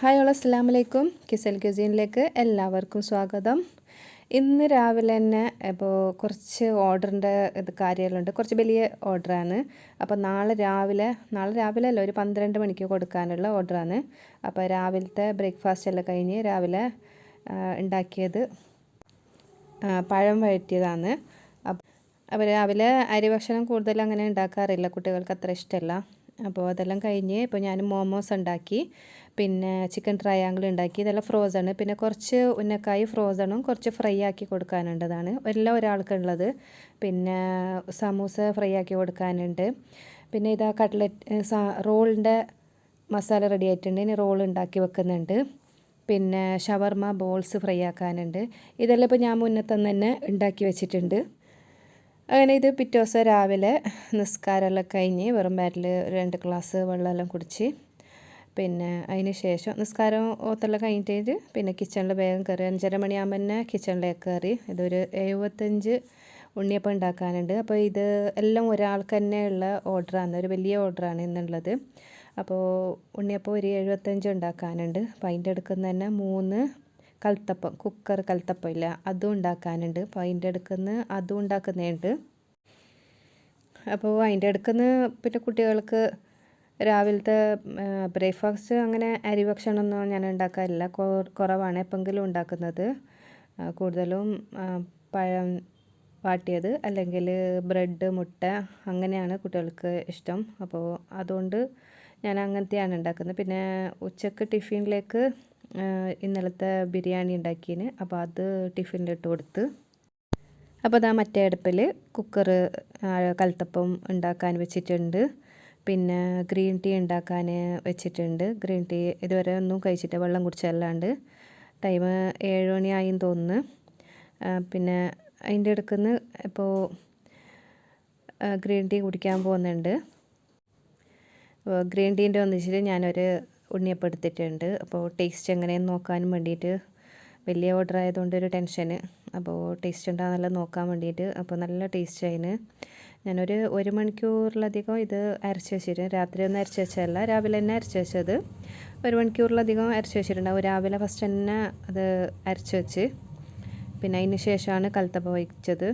Hi hello അസ്സാം വലൈക്കും കിസൽ ഗസീനിലേക്ക് എല്ലാവർക്കും സ്വാഗതം. ഇന്ന് രാവിലെ തന്നെ ഇപ്പോൾ കുറച്ച് ഓർഡറിന്റെ ഇത് കാര്യങ്ങളുണ്ട്. കുറച്ച് വലിയ ഓർഡറാണ്. അപ്പോൾ നാളെ രാവിലെ നാളെ രാവിലെ അല്ല ഒരു പന്ത്രണ്ട് മണിക്ക് കൊടുക്കാനുള്ള ഓർഡറാണ്. അപ്പോൾ രാവിലത്തെ ബ്രേക്ക്ഫാസ്റ്റ് എല്ലാം കഴിഞ്ഞ് രാവിലെ ഉണ്ടാക്കിയത് പഴം വഴറ്റിയതാണ്. അപ്പോൾ രാവിലെ അരി ഭക്ഷണം കൂടുതൽ അങ്ങനെ ഉണ്ടാക്കാറില്ല കുട്ടികൾക്ക് അത്ര ഇഷ്ടമല്ല. അപ്പോൾ അതെല്ലാം കഴിഞ്ഞ് ഇപ്പോൾ ഞാൻ മോമോസ് ഉണ്ടാക്കി. പിന്നെ ചിക്കൻ ട്രയാങ്കിൾ ഉണ്ടാക്കി. ഇതെല്ലാം ഫ്രോസൺ പിന്നെ കുറച്ച് ഉന്നക്കായി ഫ്രോസണും കുറച്ച് ഫ്രൈ ആക്കി കൊടുക്കാനുണ്ടതാണ് എല്ലാം ഒരാൾക്കുള്ളത്. പിന്നെ സമൂസ ഫ്രൈ ആക്കി കൊടുക്കാനുണ്ട്. പിന്നെ ഇതാ കട്ട്ലറ്റ് റോളിന്റെ മസാല റെഡി ആയിട്ടുണ്ട്. ഇനി റോൾ ഉണ്ടാക്കി വെക്കുന്നുണ്ട്. പിന്നെ ഷവർമ ബോൾസ് ഫ്രൈ ആക്കാനുണ്ട്. ഇതെല്ലാം ഇപ്പോൾ ഞാൻ മുന്നേ തന്നെ ഉണ്ടാക്കി വെച്ചിട്ടുണ്ട്. അങ്ങനെ ഇത് പിറ്റേ ദിവസം രാവിലെ നിസ്കാരമെല്ലാം കഴിഞ്ഞ് വെറും ബാറ്റിൽ രണ്ട് ഗ്ലാസ് വെള്ളമെല്ലാം കുടിച്ച് പിന്നെ അതിന് ശേഷം നിസ്കാരം ഓത്തെല്ലാം കഴിഞ്ഞിട്ട് പിന്നെ കിച്ചണിൽ വേഗം കയറി. അഞ്ചര മണിയാകുമ്പോൾ തന്നെ കിച്ചണിലേക്ക് കയറി. ഇതൊരു എഴുപത്തഞ്ച് ഉണ്ണിയപ്പം ഉണ്ടാക്കാനുണ്ട്. അപ്പോൾ ഇത് എല്ലാം ഒരാൾക്ക് തന്നെ ഉള്ള ഓർഡറാണ് ഒരു വലിയ ഓർഡറാണ് ഇന്നുള്ളത്. അപ്പോൾ ഉണ്ണിയപ്പം ഒരു എഴുപത്തഞ്ച് ഉണ്ടാക്കാനുണ്ട്. അപ്പോൾ അതിന്റെ അടുക്കുന്ന തന്നെ മൂന്ന് കൽത്തപ്പം കുക്കർ കൽത്തപ്പം ഇല്ല. അതും ഉണ്ടാക്കാനുണ്ട്. അപ്പോൾ അതിന്റെ അടുക്കുന്ന അതും ഉണ്ടാക്കുന്നുണ്ട്. അപ്പോൾ അതിന്റെ അടുക്കുന്ന പിന്നെ കുട്ടികൾക്ക് രാവിലത്തെ ബ്രേക്ക്ഫാസ്റ്റ് അങ്ങനെ അരി ഭക്ഷണമൊന്നും ഞാൻ ഉണ്ടാക്കാറില്ല. കുറവാണ് എപ്പോഴെങ്കിലും ഉണ്ടാക്കുന്നത്. കൂടുതലും പഴം വാട്ടിയത് അല്ലെങ്കിൽ ബ്രെഡ് മുട്ട അങ്ങനെയാണ് കുട്ടികൾക്ക് ഇഷ്ടം. അപ്പോൾ അതുകൊണ്ട് ഞാൻ അങ്ങനത്തെയാണ് ഉണ്ടാക്കുന്നത്. പിന്നെ ഉച്ചയ്ക്ക് ടിഫിനിലേക്ക് ഇന്നലത്തെ ബിരിയാണി ഉണ്ടാക്കിയതിന് അപ്പോൾ അത് ടിഫിനിലിട്ട് കൊടുത്ത്. അപ്പോൾ അതാ മറ്റേ അടുപ്പിൽ കുക്കർ കൽത്തപ്പം ഉണ്ടാക്കാൻ വെച്ചിട്ടുണ്ട്. പിന്നെ ഗ്രീൻ ടീ ഉണ്ടാക്കാൻ വെച്ചിട്ടുണ്ട്. ഗ്രീൻ ടീ ഇതുവരെ ഒന്നും കഴിച്ചിട്ട് വെള്ളം കുടിച്ചല്ലാണ്ട് ടൈം ഏഴ് മണിയായെന്ന് തോന്നുന്നു. പിന്നെ അതിന്റെ ഇടക്കുന്ന് ഇപ്പോൾ ഗ്രീൻ ടീ കുടിക്കാൻ പോകുന്നുണ്ട്. ഗ്രീൻ ടീന്റെ ഒന്നിച്ചിട്ട് ഞാനൊരു ഉണ്ണിയപ്പം എടുത്തിട്ടുണ്ട് അപ്പോൾ ടേസ്റ്റ് എങ്ങനെയെന്ന് നോക്കാനും വേണ്ടിയിട്ട് വലിയ ഓർഡർ ആയതുകൊണ്ട് ഒരു ടെൻഷന് അപ്പോൾ ടേസ്റ്റ് ഉണ്ടാകുന്നല്ല നോക്കാൻ വേണ്ടിയിട്ട് അപ്പോൾ നല്ല ടേസ്റ്റ് ആയിന്. ഞാനൊരു ഒരു മണിക്കൂറിലധികം ഇത് അരച്ച് വെച്ചിരുന്നു. രാത്രി ഒന്നും അരച്ച് വെച്ചതല്ല രാവിലെ തന്നെ അരച്ച് വെച്ചത്. ഒരു മണിക്കൂറിലധികം അരച്ച് വെച്ചിട്ടുണ്ടാവും. രാവിലെ ഫസ്റ്റ് തന്നെ അത് അരച്ച് വെച്ച്. പിന്നെ അതിന് ശേഷമാണ് കലത്തപ്പം വഹിച്ചത്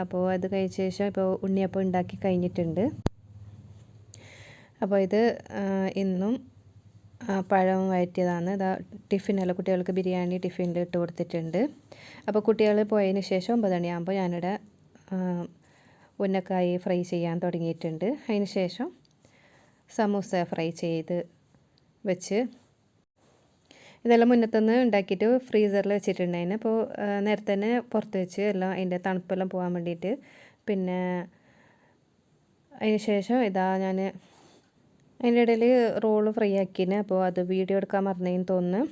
അപ്പോൾ അത് കഴിച്ച ശേഷം ഇപ്പോൾ ഉണ്ണിയപ്പം ഉണ്ടാക്കി കഴിഞ്ഞിട്ടുണ്ട്. അപ്പോൾ ഇത് ഇന്നും പഴം വയറ്റിയതാണ്. ഇതാ ടിഫിനല്ല കുട്ടികൾക്ക് ബിരിയാണി ടിഫിനിൽ ഇട്ട് കൊടുത്തിട്ടുണ്ട്. അപ്പോൾ കുട്ടികൾ പോയതിന് ശേഷം ഒമ്പത് മണിയാകുമ്പോൾ ഞാനിവിടെ ഉന്നക്കായി ഫ്രൈ ചെയ്യാൻ തുടങ്ങിയിട്ടുണ്ട്. അതിന് ശേഷം സമൂസ ഫ്രൈ ചെയ്ത് വെച്ച് ഇതെല്ലാം മുന്നത്തുനിന്ന് ഉണ്ടാക്കിയിട്ട് ഫ്രീസറിൽ വെച്ചിട്ടുണ്ടായിരുന്നു. അപ്പോൾ നേരത്തെ തന്നെ പുറത്ത് വെച്ച് എല്ലാം അതിന്റെ തണുപ്പെല്ലാം പോകാൻ വേണ്ടിയിട്ട്. പിന്നെ അതിന് ശേഷം ഇതാ ഞാൻ അതിന്റെ ഇടയിൽ റോൾ ഫ്രൈ ആക്കിന്. അപ്പോൾ അത് വീഡിയോ എടുക്കാൻ മറന്നേന്ന് തോന്നുന്നു.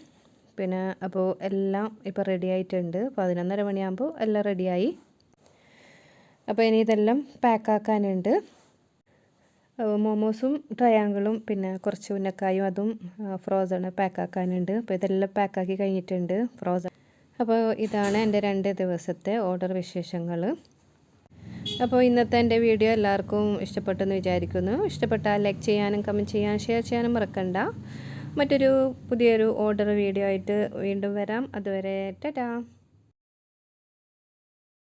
പിന്നെ അപ്പോൾ എല്ലാം ഇപ്പോൾ റെഡി ആയിട്ടുണ്ട്. പതിനൊന്നര മണിയാകുമ്പോൾ എല്ലാം റെഡിയായി അപ്പോൾ ഇനി ഇതെല്ലാം പാക്കാക്കാനുണ്ട് മോമോസും ട്രയാങ്കിളും പിന്നെ കുറച്ച് ഉന്നക്കായും അതും ഫ്രോസൺ പാക്കാക്കാനുണ്ട് അപ്പോൾ ഇതെല്ലാം പാക്കാക്കി കഴിഞ്ഞിട്ടുണ്ട് ഫ്രോസൺ അപ്പോൾ ഇതാണ് എന്റെ രണ്ട് ദിവസത്തെ ഓർഡർ വിശേഷങ്ങൾ. അപ്പോൾ ഇന്നത്തെ എന്റെ വീഡിയോ എല്ലാവർക്കും ഇഷ്ടപ്പെട്ടെന്ന് വിചാരിക്കുന്നു. ഇഷ്ടപ്പെട്ടാൽ ലൈക്ക് ചെയ്യാനും കമന്റ് ചെയ്യാനും ഷെയർ ചെയ്യാനും മറക്കണ്ട. മറ്റൊരു പുതിയൊരു ഓർഡർ വീഡിയോ ആയിട്ട് വീണ്ടും വരാം. അതുവരെ ടാറ്റാ.